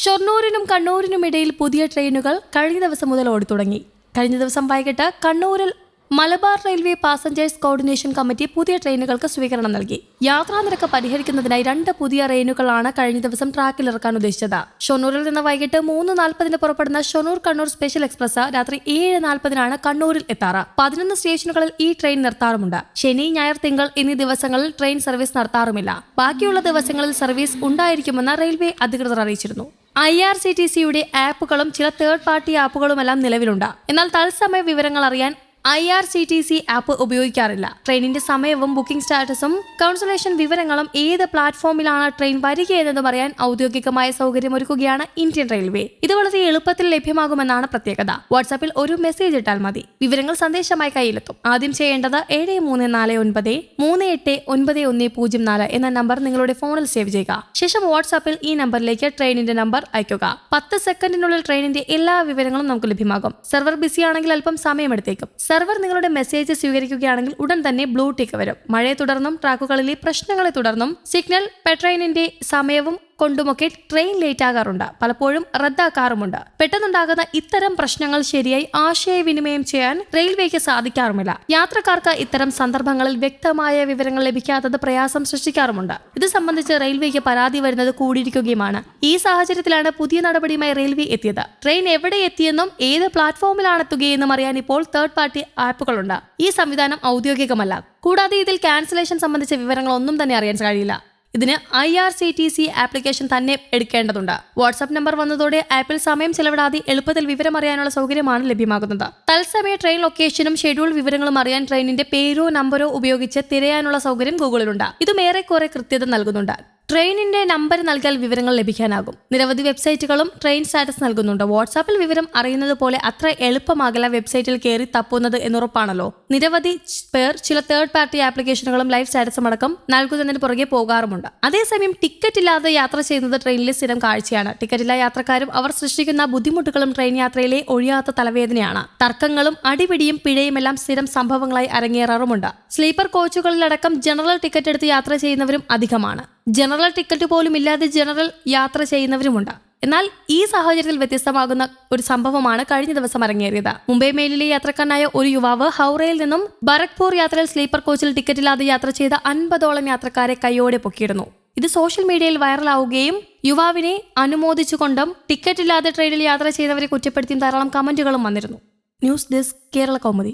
ഷൊർണൂരിനും കണ്ണൂരിനും ഇടയിൽ പുതിയ ട്രെയിനുകൾ കഴിഞ്ഞ ദിവസം മുതൽ ഓടിത്തുടങ്ങി. കഴിഞ്ഞ ദിവസം വൈകിട്ട് കണ്ണൂരിൽ Malabar railway passengers coordination committee പുതിയ ട്രെയിനുകൾക്ക് സ്വീകരണം നൽകി. യാത്രാ നിരക്ക് പരിഹരിക്കുന്നതിനായി രണ്ട് പുതിയ ട്രെയിനുകളാണ് കഴിഞ്ഞ ദിവസം ട്രാക്കിൽ ഇറക്കാൻ ഉദ്ദേശിച്ചത്. ഷൊർണൂരിൽ നിന്ന് വൈകിട്ട് മൂന്ന് നാൽപ്പതിന് പുറപ്പെടുന്ന ഷൊർണൂർ കണ്ണൂർ സ്പെഷ്യൽ എക്സ്പ്രസ് രാത്രി ഏഴ് നാൽപ്പതിനാണ് കണ്ണൂരിൽ എത്താറ്. പതിനൊന്ന് സ്റ്റേഷനുകളിൽ ഈ ട്രെയിൻ നിർത്താറുമുണ്ട്. ശനി ഞായർ തിങ്കൾ എന്നീ ദിവസങ്ങളിൽ ട്രെയിൻ സർവീസ് നടത്താറുമില്ല. ബാക്കിയുള്ള ദിവസങ്ങളിൽ സർവീസ് ഉണ്ടായിരിക്കുമെന്ന് റെയിൽവേ അധികൃതർ അറിയിച്ചിരുന്നു. ഐ ആർ സി ടി സിയുടെ ആപ്പുകളും ചില തേർഡ് പാർട്ടി ആപ്പുകളുമെല്ലാം നിലവിലുണ്ട്. എന്നാൽ തത്സമയ വിവരങ്ങൾ അറിയാൻ I R C T C app ഉപയോഗിക്കാറില്ല. ട്രെയിനിന്റെ സമയവും ബുക്കിംഗ് സ്റ്റാറ്റസും കൗൺസിലേഷൻ വിവരങ്ങളും ഏത് പ്ലാറ്റ്ഫോമിലാണ് ട്രെയിൻ വരികയെന്നതും അറിയാൻ ഔദ്യോഗികമായ സൗകര്യം ഒരുക്കുകയാണ് ഇന്ത്യൻ റെയിൽവേ. ഇത് വളരെ എളുപ്പത്തിൽ ലഭ്യമാകുമെന്നാണ് പ്രത്യേകത. വാട്സാപ്പിൽ ഒരു മെസ്സേജ് ഇട്ടാൽ മതി. വിവരങ്ങൾ സന്ദേശമായി കയ്യിലെത്തും. ആദ്യം ചെയ്യേണ്ടത് ഏഴ് മൂന്ന് നാല് ഒൻപത് മൂന്ന് എട്ട് ഒൻപത് ഒന്ന് പൂജ്യം നാല് എന്ന നമ്പർ നിങ്ങളുടെ ഫോണിൽ സേവ് ചെയ്യുക. ശേഷം വാട്സാപ്പിൽ ഈ നമ്പറിലേക്ക് ട്രെയിനിന്റെ നമ്പർ അയക്കുക പത്ത് സെക്കൻഡിനുള്ളിൽ ട്രെയിനിന്റെ എല്ലാ വിവരങ്ങളും നമുക്ക് ലഭ്യമാകും. സെർവർ ബിസി ആണെങ്കിൽ അല്പം സമയമെടുത്തേക്കും. സെർവർ നിങ്ങളുടെ മെസ്സേജ് സ്വീകരിക്കുകയാണെങ്കിൽ ഉടൻ തന്നെ ബ്ലൂ ടിക്ക് വരും. മഴയെ തുടർന്നും ട്രാക്കുകളിലെ പ്രശ്നങ്ങളെ തുടർന്നും സിഗ്നൽ പെട്രൈനിന്റെ സമയവും കൊണ്ടുമൊക്കെ ട്രെയിൻ ലേറ്റ് ആകാറുണ്ട്. പലപ്പോഴും റദ്ദാക്കാറുമുണ്ട്. പെട്ടെന്നുണ്ടാകുന്ന ഇത്തരം പ്രശ്നങ്ങൾ ശരിയായി ആശയവിനിമയം ചെയ്യാൻ റെയിൽവേക്ക് സാധിക്കാറുമില്ല. യാത്രക്കാർക്ക് ഇത്തരം സന്ദർഭങ്ങളിൽ വ്യക്തമായ വിവരങ്ങൾ ലഭിക്കാത്തത് പ്രയാസം സൃഷ്ടിക്കാറുമുണ്ട്. ഇത് സംബന്ധിച്ച് റെയിൽവേക്ക് പരാതി വരുന്നത് കൂടിയിരിക്കുകയുമാണ്. ഈ സാഹചര്യത്തിലാണ് പുതിയ നടപടിയുമായി റെയിൽവേ എത്തിയത്. ട്രെയിൻ എവിടെ എത്തിയെന്നും ഏത് പ്ലാറ്റ്ഫോമിലാണ് എത്തുകയെന്നും അറിയാൻ ഇപ്പോൾ തേർഡ് പാർട്ടി ആപ്പുകളുണ്ട്. ഈ സംവിധാനം ഔദ്യോഗികമല്ല. കൂടാതെ ഇതിൽ ക്യാൻസലേഷൻ സംബന്ധിച്ച വിവരങ്ങളൊന്നും തന്നെ അറിയാൻ കഴിയില്ല. ഇതിന് I R C T C application തന്നെ എടുക്കേണ്ടതുണ്ട്. വാട്സ്ആപ്പ് നമ്പർ വന്നതോടെ ആപ്പിൽ സമയം ചെലവിടാതെ എളുപ്പത്തിൽ വിവരം അറിയാനുള്ള സൗകര്യമാണ് ലഭ്യമാകുന്നത്. തത്സമയ ട്രെയിൻ ലൊക്കേഷനും ഷെഡ്യൂൾ വിവരങ്ങളും അറിയാൻ ട്രെയിനിന്റെ പേരോ നമ്പറോ ഉപയോഗിച്ച് തിരയാനുള്ള സൗകര്യം ഗൂഗിളിലുണ്ട്. ഇതും ഏറെക്കുറെ കൃത്യത നൽകുന്നുണ്ട്. ട്രെയിനിന്റെ നമ്പർ നൽകിയാൽ വിവരങ്ങൾ ലഭിക്കാനാകും. നിരവധി വെബ്സൈറ്റുകളും ട്രെയിൻ സ്റ്റാറ്റസ് നൽകുന്നുണ്ട്. വാട്സാപ്പിൽ വിവരം അറിയുന്നത് പോലെ അത്ര എളുപ്പമാകില്ല വെബ്സൈറ്റിൽ കയറി തപ്പുന്നത് എന്നുറപ്പാണല്ലോ. നിരവധി പേർ ചില തേർഡ് പാർട്ടി ആപ്ലിക്കേഷനുകളും ലൈവ് സ്റ്റാറ്റസും അടക്കം നൽകുന്നതിന് പുറകെ പോകാറുമുണ്ട്. അതേസമയം ടിക്കറ്റ് ഇല്ലാതെ യാത്ര ചെയ്യുന്നത് ട്രെയിനിലെ സ്ഥിരം കാഴ്ചയാണ്. ടിക്കറ്റില്ല യാത്രക്കാരും അവർ സൃഷ്ടിക്കുന്ന ബുദ്ധിമുട്ടുകളും ട്രെയിൻ യാത്രയിലെ ഒഴിയാത്ത തലവേദനയാണ്. തർക്കങ്ങളും അടിപിടിയും പിഴയുമെല്ലാം സ്ഥിരം സംഭവങ്ങളായി അരങ്ങേറാറുമുണ്ട്. സ്ലീപ്പർ കോച്ചുകളിലടക്കം ജനറൽ ടിക്കറ്റ് എടുത്ത് യാത്ര ചെയ്യുന്നവരും അധികമാണ്. ജനറൽ ടിക്കറ്റ് പോലും ഇല്ലാതെ ജനറൽ യാത്ര ചെയ്യുന്നവരുമുണ്ട്. എന്നാൽ ഈ സാഹചര്യത്തിൽ വ്യത്യസ്തമാകുന്ന ഒരു സംഭവമാണ് കഴിഞ്ഞ ദിവസം അരങ്ങേറിയത്. മുംബൈ മെയിലിലെ യാത്രക്കാരനായ ഒരു യുവാവ് ഹൗറയിൽ നിന്നും ബറക്പൂർ യാത്രയിൽ സ്ലീപ്പർ കോച്ചിൽ ടിക്കറ്റില്ലാതെ യാത്ര ചെയ്ത അൻപതോളം യാത്രക്കാരെ കൈയോടെ പൊക്കിയിരുന്നു ഇത് സോഷ്യൽ മീഡിയയിൽ വൈറലാവുകയും യുവാവിനെ അനുമോദിച്ചുകൊണ്ടും ടിക്കറ്റ് ഇല്ലാതെ ട്രെയിനിൽ യാത്ര ചെയ്തവരെ കുറ്റപ്പെടുത്തിയും ധാരാളം കമന്റുകളും വന്നിരുന്നു. News desk Kerala Kaumudi.